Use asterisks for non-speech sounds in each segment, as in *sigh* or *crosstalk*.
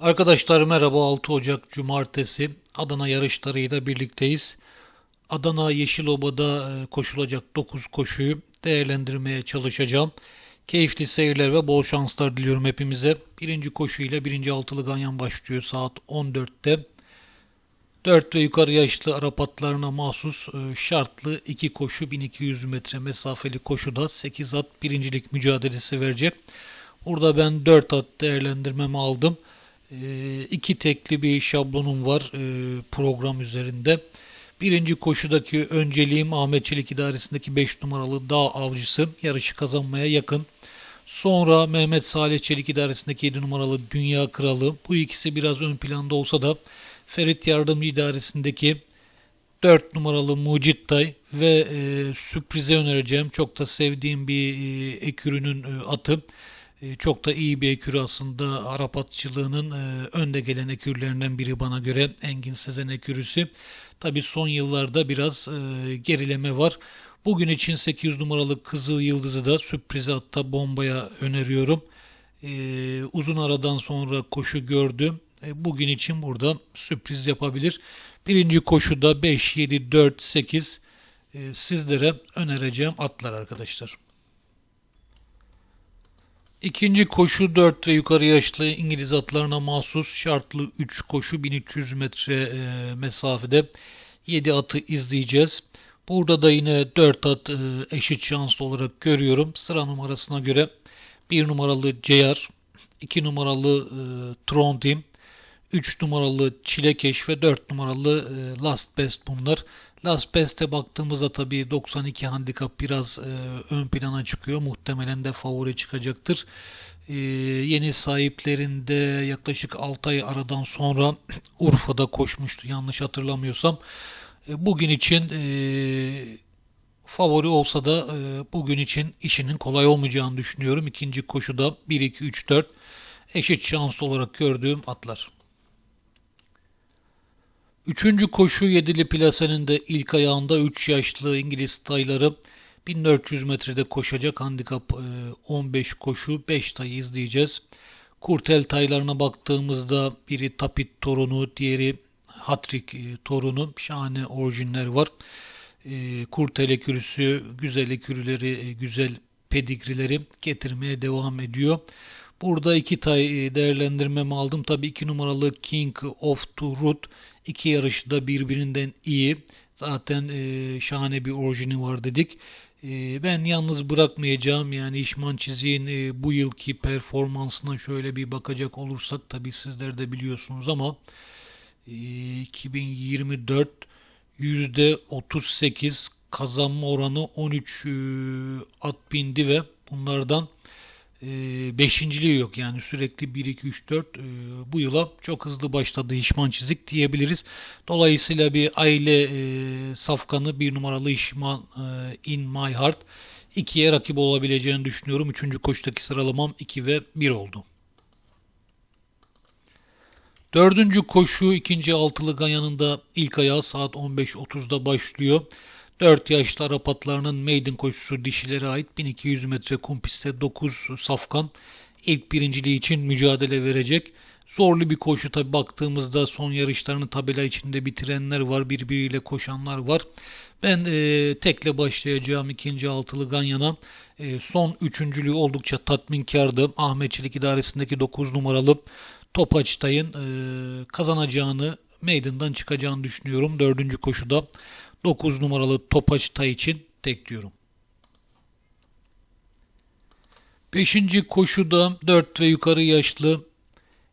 Arkadaşlar merhaba 6 Ocak Cumartesi Adana yarışlarıyla birlikteyiz. Adana Yeşiloba'da e, koşulacak 9 koşuyu değerlendirmeye çalışacağım. Keyifli seyirler ve bol şanslar diliyorum hepimize. Birinci koşu ile birinci altılı ganyan başlıyor saat 14'te. 4 ve yukarı yaşlı Arap atlarına mahsus e, şartlı 2 koşu 1200 metre mesafeli koşuda 8 at birincilik mücadelesi verecek. Burada ben 4 at değerlendirmemi aldım. E, iki tekli bir şablonum var e, program üzerinde. Birinci koşudaki önceliğim Ahmet Çelik İdaresi'ndeki 5 numaralı Dağ Avcısı yarışı kazanmaya yakın. Sonra Mehmet Salih Çelik İdaresi'ndeki 7 numaralı Dünya Kralı. Bu ikisi biraz ön planda olsa da Ferit Yardımcı İdaresi'ndeki 4 numaralı Mucit Tay ve e, sürprize önereceğim. Çok da sevdiğim bir e, ekürünün e, atı. E, çok da iyi bir ekürü aslında. Arap atçılığının e, önde gelen ekürlerinden biri bana göre Engin Sezen ekürüsü. Tabi son yıllarda biraz e, gerileme var. Bugün için 800 numaralı Kızıl Yıldız'ı da sürprize hatta bombaya öneriyorum. E, uzun aradan sonra koşu gördüm. E, bugün için burada sürpriz yapabilir. Birinci koşuda 5, 7, 4, 8 e, sizlere önereceğim atlar arkadaşlar. İkinci koşu 4 ve yukarı yaşlı İngiliz atlarına mahsus şartlı 3 koşu 1300 metre e, mesafede 7 atı izleyeceğiz. Burada da yine 4 at e, eşit şanslı olarak görüyorum. Sıra numarasına göre 1 numaralı Ceyar, 2 numaralı e, Trondheim, 3 numaralı Çilekeş ve 4 numaralı Last Best bunlar. Last Best'e baktığımızda tabii 92 handikap biraz e, ön plana çıkıyor. Muhtemelen de favori çıkacaktır. E, yeni sahiplerinde yaklaşık 6 ay aradan sonra *clears throat* Urfa'da koşmuştu yanlış hatırlamıyorsam. E, bugün için e, favori olsa da e, bugün için işinin kolay olmayacağını düşünüyorum. İkinci koşuda 1, 2, 3, 4 eşit şanslı olarak gördüğüm atlar. Üçüncü koşu yedili plasenin de ilk ayağında 3 yaşlı İngiliz tayları 1400 metrede koşacak handikap 15 koşu 5 tayı izleyeceğiz. Kurtel taylarına baktığımızda biri Tapit torunu, diğeri Hatrik torunu şahane orijinler var. Kurtel ekürüsü, güzel ekürüleri, güzel pedigrileri getirmeye devam ediyor. Burada iki tay değerlendirmemi aldım. Tabii iki numaralı King of the Root iki yarışı da birbirinden iyi. Zaten e, şahane bir orijini var dedik. E, ben yalnız bırakmayacağım. Yani İşman Çizik'in e, bu yılki performansına şöyle bir bakacak olursak tabii sizler de biliyorsunuz ama e, 2024 %38 kazanma oranı 13 e, at bindi ve bunlardan beşinciliği yok yani sürekli 1 2 3 4 e, bu yıla çok hızlı başladı İşman Çizik diyebiliriz. Dolayısıyla bir aile e, safkanı bir numaralı İşman e, In My Heart ikiye rakip olabileceğini düşünüyorum. Üçüncü koştaki sıralamam 2 ve 1 oldu. Dördüncü koşu ikinci altılı ganyanında ilk ayağı saat 15.30'da başlıyor. 4 yaşlı Arap atlarının maiden koşusu dişilere ait 1200 metre kum pistte 9 safkan ilk birinciliği için mücadele verecek. Zorlu bir koşu tabi baktığımızda son yarışlarını tabela içinde bitirenler var birbiriyle koşanlar var. Ben e, tekle başlayacağım ikinci altılı Ganyan'a. E, son üçüncülüğü oldukça tatminkardı. Ahmet Çelik idaresindeki 9 numaralı Topaçtay'ın e, kazanacağını, meydandan çıkacağını düşünüyorum. Dördüncü koşuda 9 numaralı Topaç Tay için tekliyorum. 5. koşuda 4 ve yukarı yaşlı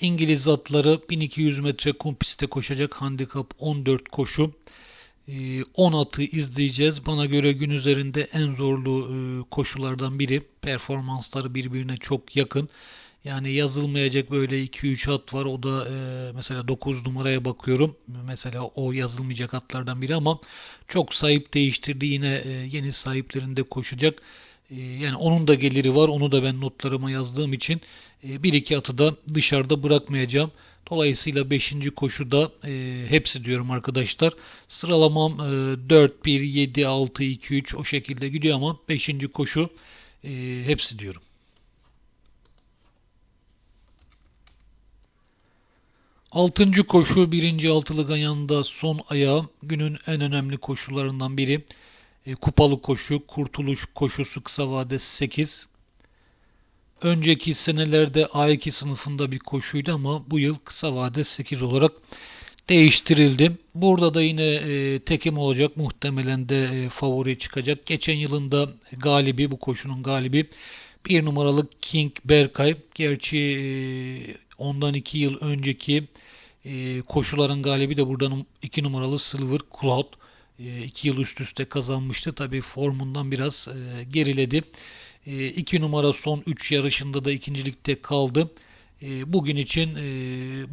İngiliz atları 1200 metre kum pistte koşacak handikap 14 koşu. 10 ee, atı izleyeceğiz. Bana göre gün üzerinde en zorlu e, koşulardan biri. Performansları birbirine çok yakın. Yani yazılmayacak böyle 2-3 at var. O da e, mesela 9 numaraya bakıyorum. Mesela o yazılmayacak atlardan biri ama çok sahip değiştirdi. Yine e, yeni sahiplerinde koşacak. E, yani onun da geliri var. Onu da ben notlarıma yazdığım için e, bir iki atı da dışarıda bırakmayacağım. Dolayısıyla 5. koşuda e, hepsi diyorum arkadaşlar. Sıralamam e, 4, 1, 7, 6, 2, 3 o şekilde gidiyor ama 5. koşu e, hepsi diyorum. Altıncı koşu birinci altılı ganyanında son ayağı günün en önemli koşularından biri. E, kupalı koşu, kurtuluş koşusu kısa vade 8. Önceki senelerde A2 sınıfında bir koşuydu ama bu yıl kısa vade 8 olarak değiştirildi. Burada da yine e, tekim olacak. Muhtemelen de e, favori çıkacak. Geçen yılında galibi, bu koşunun galibi bir numaralı King Berkay. Gerçi e, ondan iki yıl önceki e, koşuların galibi de buradan iki numaralı Silver Cloud. E, iki yıl üst üste kazanmıştı. Tabi formundan biraz e, geriledi. 2 numara son 3 yarışında da ikincilikte kaldı. E, bugün için e,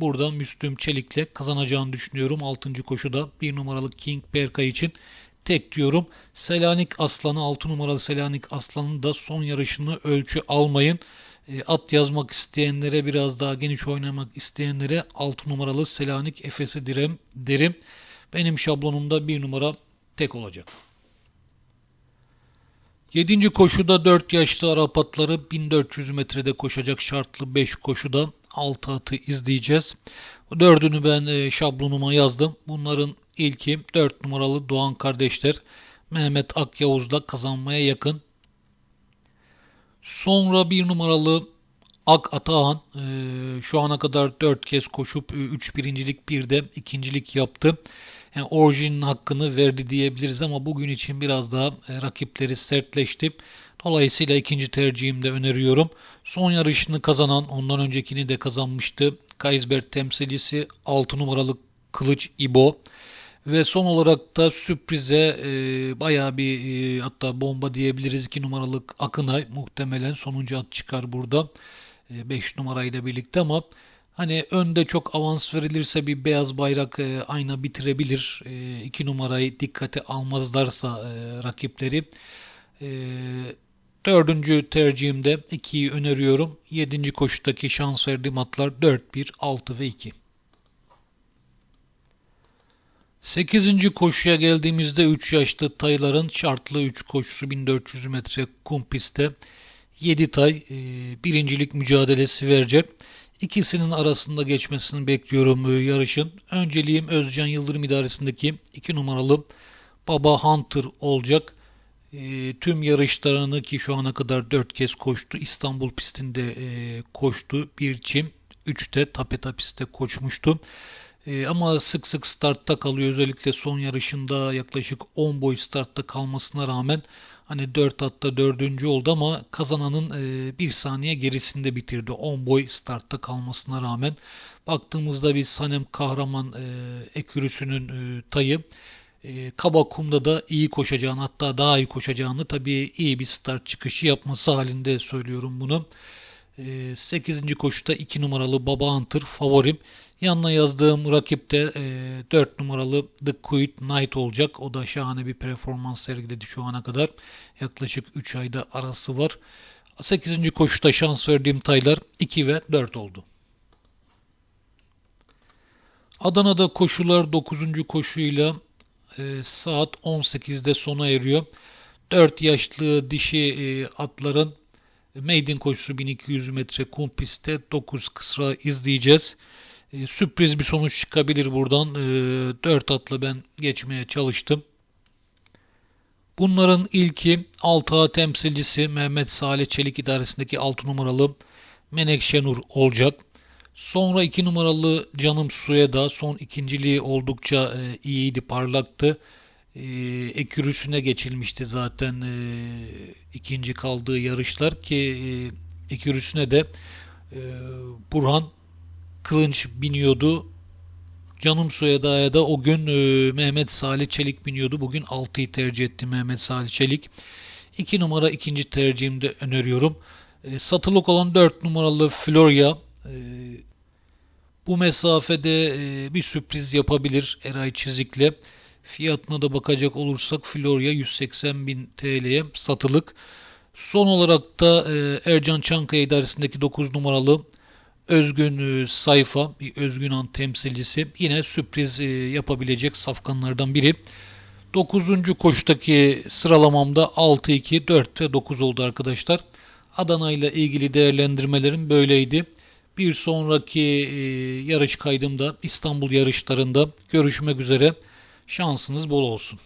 burada Müslüm Çelik'le kazanacağını düşünüyorum. 6. koşuda 1 numaralı King Berkay için tek diyorum. Selanik Aslanı 6 numaralı Selanik Aslan'ın da son yarışını ölçü almayın. E, at yazmak isteyenlere biraz daha geniş oynamak isteyenlere 6 numaralı Selanik Efes'i direm, derim. Benim şablonumda 1 numara tek olacak. 7. koşuda 4 yaşlı Arap atları 1400 metrede koşacak şartlı 5 koşuda 6 atı izleyeceğiz. Dördünü ben e, şablonuma yazdım. Bunların ilki 4 numaralı Doğan kardeşler Mehmet Akyavuz'la kazanmaya yakın. Sonra 1 numaralı Ak Atahan e, şu ana kadar 4 kez koşup 3 birincilik bir de ikincilik yaptı yani orijinin hakkını verdi diyebiliriz ama bugün için biraz daha e, rakipleri sertleşti. Dolayısıyla ikinci tercihimde öneriyorum. Son yarışını kazanan, ondan öncekini de kazanmıştı. Kaysbert temsilcisi 6 numaralı Kılıç İbo. Ve son olarak da sürprize e, bayağı bir e, hatta bomba diyebiliriz 2 numaralı Akınay muhtemelen sonuncu at çıkar burada. 5 e, numarayla birlikte ama Hani önde çok avans verilirse bir beyaz bayrak e, ayna bitirebilir. E, iki numarayı dikkate almazlarsa e, rakipleri. E, dördüncü tercihimde 2'yi öneriyorum. Yedinci koşudaki şans verdiğim atlar 4, 1, 6 ve 2. Sekizinci koşuya geldiğimizde 3 yaşlı tayların şartlı 3 koşusu 1400 metre kum pistte 7 tay e, birincilik mücadelesi verecek. İkisinin arasında geçmesini bekliyorum e, yarışın. Önceliğim Özcan Yıldırım idaresindeki 2 numaralı Baba Hunter olacak. E, tüm yarışlarını ki şu ana kadar 4 kez koştu. İstanbul pistinde koştu. Bir çim. 3'te tapeta pistte koşmuştu. E, ama sık sık startta kalıyor. Özellikle son yarışında yaklaşık 10 boy startta kalmasına rağmen Hani 4 hatta 4. oldu ama kazananın 1 e, saniye gerisinde bitirdi. 10 boy startta kalmasına rağmen. Baktığımızda bir Sanem Kahraman e, ekürüsünün e, tayı e, kaba kumda da iyi koşacağını hatta daha iyi koşacağını tabii iyi bir start çıkışı yapması halinde söylüyorum bunu. 8. koşuda 2 numaralı Baba Hunter favorim. Yanına yazdığım rakip de e, 4 numaralı The Quit Knight olacak. O da şahane bir performans sergiledi şu ana kadar. Yaklaşık 3 ayda arası var. 8. koşuda şans verdiğim taylar 2 ve 4 oldu. Adana'da koşular 9. koşuyla e, saat 18'de sona eriyor. 4 yaşlı dişi e, atların maiden koşusu 1200 metre kum pistte 9 kısra izleyeceğiz. E, sürpriz bir sonuç çıkabilir buradan. E, 4 atla ben geçmeye çalıştım. Bunların ilki 6A temsilcisi Mehmet Salih Çelik idaresindeki 6 numaralı Menekşe Nur olacak. Sonra 2 numaralı Canım Suya da son ikinciliği oldukça e, iyiydi, parlaktı. E, ekürüsüne geçilmişti zaten e, ikinci kaldığı yarışlar ki e, ekürüsüne de e, Burhan Kılınç biniyordu. Canım Soyada'ya da o gün e, Mehmet Salih Çelik biniyordu. Bugün 6'yı tercih etti Mehmet Salih Çelik. 2 numara ikinci tercihimde öneriyorum. E, satılık olan 4 numaralı Florya e, bu mesafede e, bir sürpriz yapabilir Eray Çizik'le. Fiyatına da bakacak olursak Florya 180 bin TL'ye satılık. Son olarak da e, Ercan Çankaya idaresindeki 9 numaralı Özgün e, sayfa, bir Özgün An temsilcisi yine sürpriz e, yapabilecek safkanlardan biri. 9. koştaki sıralamamda 6, 2, 4 ve 9 oldu arkadaşlar. Adana ile ilgili değerlendirmelerim böyleydi. Bir sonraki yarış kaydımda İstanbul yarışlarında görüşmek üzere. Şansınız bol olsun.